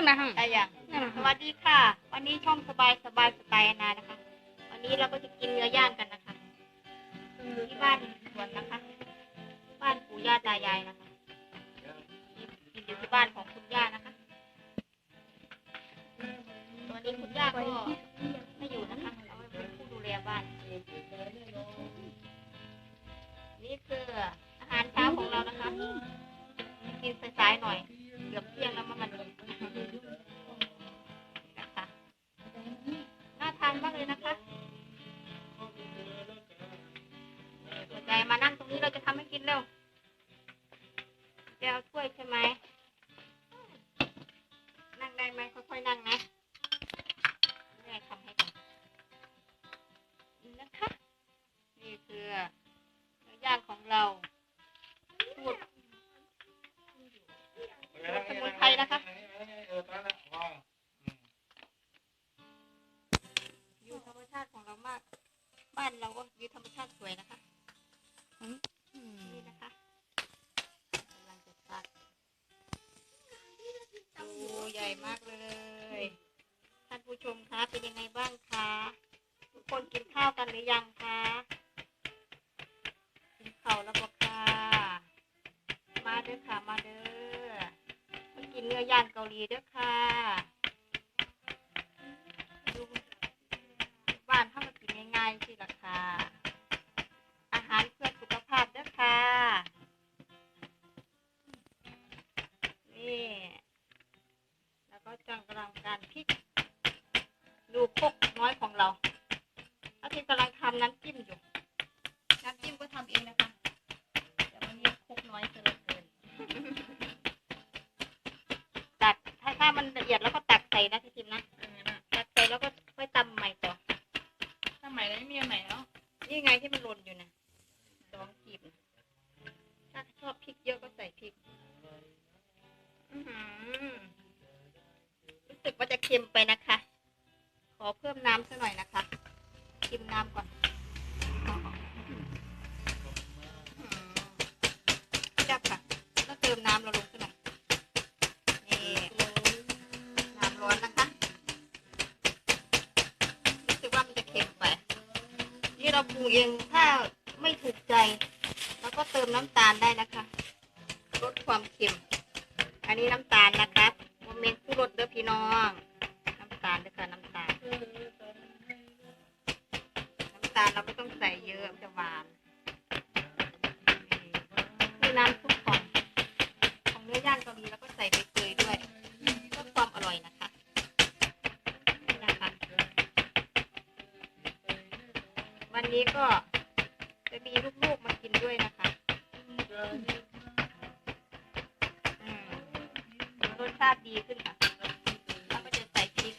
นั่นนะฮะ ได้ยังนั่นนะสวัสดีค่ะ วันนี้ช่องสบายสบายสไตล์อนานะคะ วันนี้เราก็จะกินเนื้อย่างกันนะคะอยู่ที่บ้านสวนนะคะ บ้านปู่ย่าตายายนะคะนี่กินอยู่ที่บ้านของคุณย่านะคะตอนนี้คุณย่าก็ไม่อยู่นะคะเราเป็นผู้ดูแลบ้าน นี่คืออาหารเช้าของเรานะคะ กินสายๆหน่อย เกือบเที่ยงแล้วมันมัน นะคะน่าทานมากเลยนะคะสนใจมานั่งตรงนี้เราจะทำให้กินเร็วจะเอาถ้วยใช่ไหม นั่งได้ไหมค่อยๆนั่งนะ ชมคะเป็นยังไงบ้างคะทุกคนกินข้าวกันหรือยังคะกินข้าวแล้วก็ค่ะ มาเด้อค่ะมาเด้อมากินเนื้อย่างเกาหลีเด้อค่ะ อาทิตย์กำลังทำน้ำจิ้มอยู่ น้ำจิ้มก็ทำเองนะคะ แต่วันนี้ครกน้อยเกินเกินตักถ้าถ้ามันละเอียดแล้วก็ตักใส่นะพี่ทิมนะ ตักใส่แล้วก็ค่อยตำใหม่ต่อสมัยนั้นไม่มีอันไหนแล้วนี่ไงที่มันหล่นอยู่นะสองกีบถ้าชอบพริกเยอะก็ใส่พริกอือหือรู้สึกว่าจะเค็มไปนะคะ ขอเพิ่มน้ำสักหน่อยนะ เราปรุงเองถ้าไม่ถูกใจเราก็เติมน้ำตาลได้นะคะลดความเค็ม อันนี้น้ำตาลนะคะโมเมนต์ผู้รสเด้อพี่น้อง วันนี้ก็จะมีลูกๆมากินด้วยนะคะอืมรสชาติดีขึ้นค่ะแล้วก็จะใส่พริก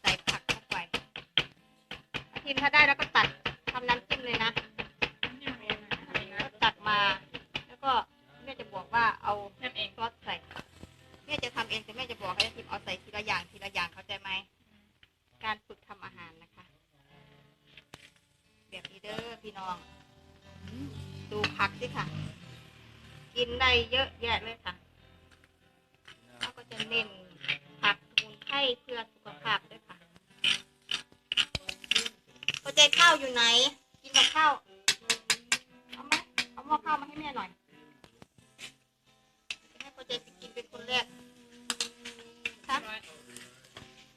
ใส่ผักเข้าไป อาทิมถ้าได้แล้วก็ตัด เยอะแยะเลยค่ะเราก็จะเน้นผักมุนไพรเพื่อสุขภาพด้วยค่ะพอใจข้าวอยู่ไหน กินกับข้าว เอาไหมเอาหม้อข้าวมาให้แม่หน่อยให้พอใจไปกินเป็นคนแรกครับ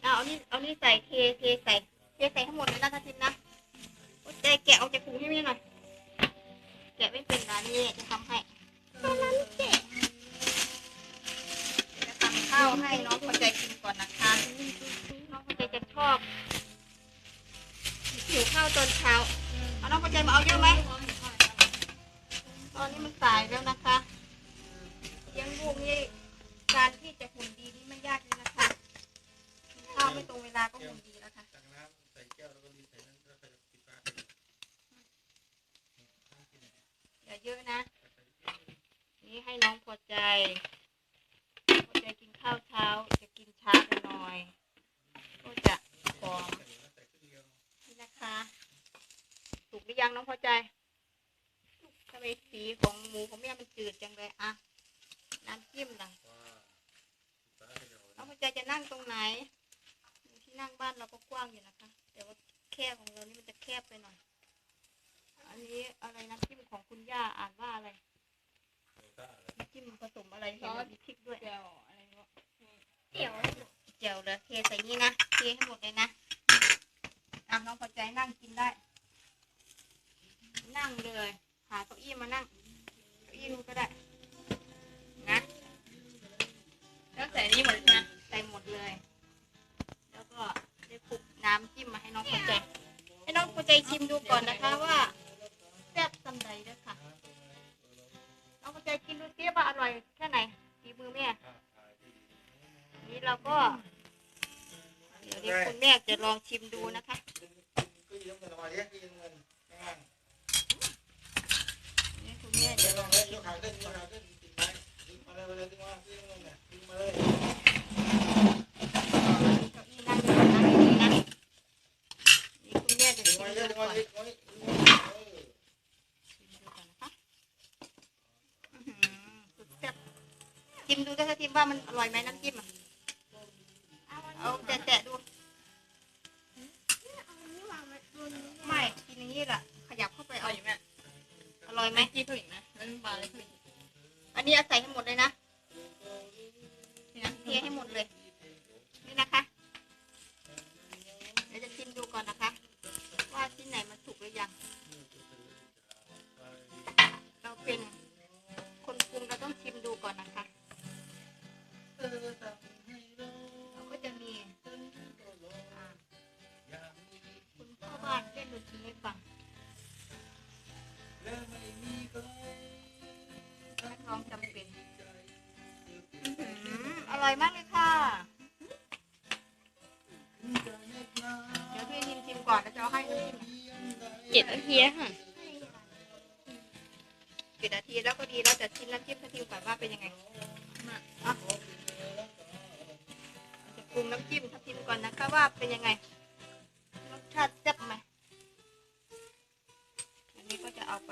เอาเอานี่เอานี่ใส่เทเทใส่เทใส่ทั้งหมดเลยนะทัพทิมนะพอใจแกะออกจากถุงให้แม่หน่อยแกะไม่เป็นนะนี่จะทำให้ ตอนนั้นแกะจะทำข้าวให้น้องพอใจกินก่อนนะคะ น้องพอใจจะชอบหิวข้าวตอนเช้าเอาน้องพอใจมาเอาเยอะไหมตอนนี้มันสายแล้วนะคะเลี้ยงลูกนี่การที่จะหุ่นดีนี่ไม่ยากเลยนะคะกินข้าวไม่ตรงเวลาก็หุ่นดีแล้วค่ะอย่าเยอะนะ นี่ให้น้องพอใจ พอใจกินข้าวเช้า จะกินช้าไปหน่อย ก็จะผอมนี่นะคะถูกหรือยังน้องพอใจทำไมสีของหมูของแม่มันจืดจังเลยอะน้ำจิ้มล่ะเอาไปใจจะนั่งตรงไหน ที่นั่งบ้านเราก็กว้างอยู่นะคะ แต่ว่าแคบของเรานี่มันจะแคบไปหน่อย อันนี้อะไรน้ำจิ้มของคุณย่าอ่านว่าอะไร จิ้มผสมอะไรเห็นว่ามีพริกด้วยเจียวอะไรวะเจียวเจียวเลยเทใส่นี่นะเทให้หมดเลยนะอะน้องพอใจนั่งกินได้ นั่งเลย หาเก้าอี้มานั่งเก้าอี้นู้นก็ได้ นะ แล้วใส่นี่หมดเลยใช่ไหมใส่หมดเลย แล้วก็ได้คลุกน้ำจิ้มมาให้น้องพอใจ ให้น้องพอใจชิมดูก่อนนะคะว่าแซ่บสำใดเด้อค่ะน้องพอ ใจกินดูซิว่าอร่อยแค่ไหนฝีมือแม่ นี้เราก็ เดี๋ยวเดี๋คุณแม่จะลองชิมดูนะคะนี่คุณแม่จะลองเลยกขาขึ้นยกขาขึ้นติดไหมมาเลยมาเลยติดมาติดมาเยาอี้นั่งอยู่นั่งดีๆนะนี่คุณแม่จะชิมดูก่อน ชิมดูก่อนนะคะอื้อหือสุดแซ่บชิมดูถ้าทิ มว่ามันอร่อยไหมน้ำจิ้มอะเอาแตะๆดูไม่กินอย่างนี้แหละขยับเข้าไปเอาเอาอยู่แม่อร่อยไหมแม่กี้ผู้หญิงนะแล้วปลาเลยผู้หญิงอันนี้เอาใส่ให้หมดเลยนะนี่นะเทให้หมดเลย ร่อยมากเลยค่ะ เดี๋ยวพี่ชิมชิมก่อนแล้วจะเอาให้น้ำจิ้มเจ็ดนาทีแล้วค่ะกี่นาทีแล้วก็ดีเราจะชิมน้ำจิ้มทัทีก่อนว่าเป็นยังไงอะเราจะปรุงน้ำจิ้มทัทีก่อนนะคะว่าเป็นยังไงรสชาติแซ่บไหมอันนี้ก็จะเอาไป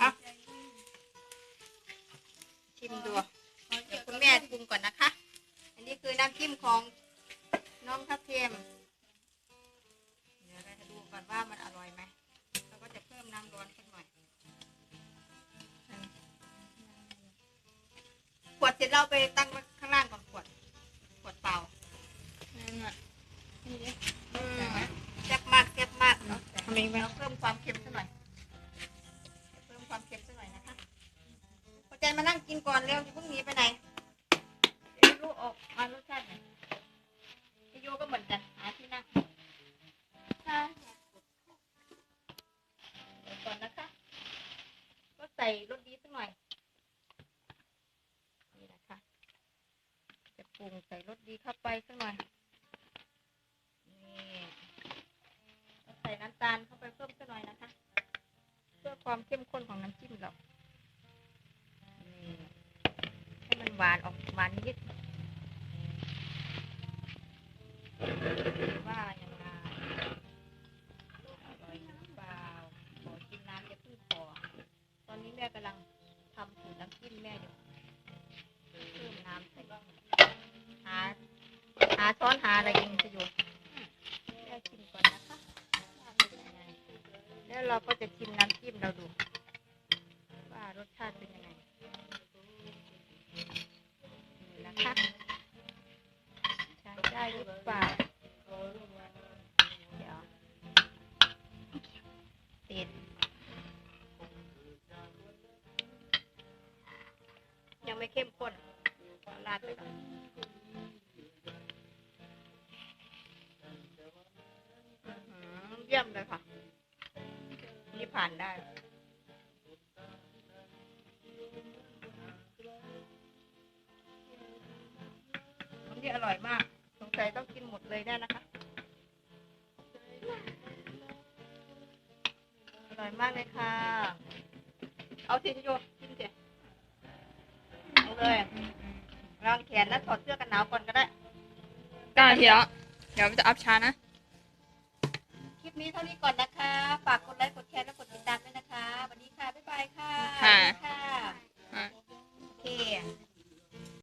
อะชิมดู จิ้มของน้องทัพเทียมเดี๋ยวเราจะดูก่อนว่ามันอร่อยไหมเราก็จะเพิ่มน้ำร้อนสักหน่อยขวดเสร็จเราไปตั้งไว้ข้างล่างก่อนขวด ขวดเปล่านั่นน่ะนี่ดิอืมแซ่บมากแซ่บมากทำเองไหมเราเพิ่มความเค็มสักหน่อยเพิ่มความเค็มสักหน่อยนะคะพอใจมานั่งกินก่อนเร็วอย่าเพิ่งหนีไปไหน รู้ออกมารสชาติไหนพี่โยก็เหมือนกันหาที่นั่งค่เดี๋ยวก่อนนะคะ ก็ใส่รสดีสักหน่อย นี่นะคะ จะปรุงใส่รสดีเข้าไปสักหน่อย นี่ใส่น้ำตาลเข้าไปเพิ่มสักหน่อยนะคะ เพื่อความเข้มข้นของน้ำจิ้มเรา ให้มันหวานออกหวานนิด ว่ายังไงอร่อยหรือเปล่าขอกินน้ำจะพึ่งขอตอนนี้แม่กำลังทำสูตรน้ำจิ้มแม่อยู่เพิ่มน้ำใส่หาหาช้อนหาอะไรกินจะอยู่แม่ชิมก่อนนะคะแล้วเราก็จะชิม นี่ผ่านได้อันนี้อร่อยมาก สงสัยต้องกินหมดเลยได้นะคะ อร่อยมากเลยค่ะ เอาสิโยกินสิเอาเลยลองแขนแล้วถอดเสื้อกันหนาวก่อนก็ได้ก้านาทีแล้วเดี๋ยวจะอัพช้านะ มีเท่านี้ก่อนนะคะ ฝากกดไลค์ กดแชร์ และกดติดตามด้วยนะคะ วันนี้ค่ะ บ๊ายบายค่ะค่ะโอเค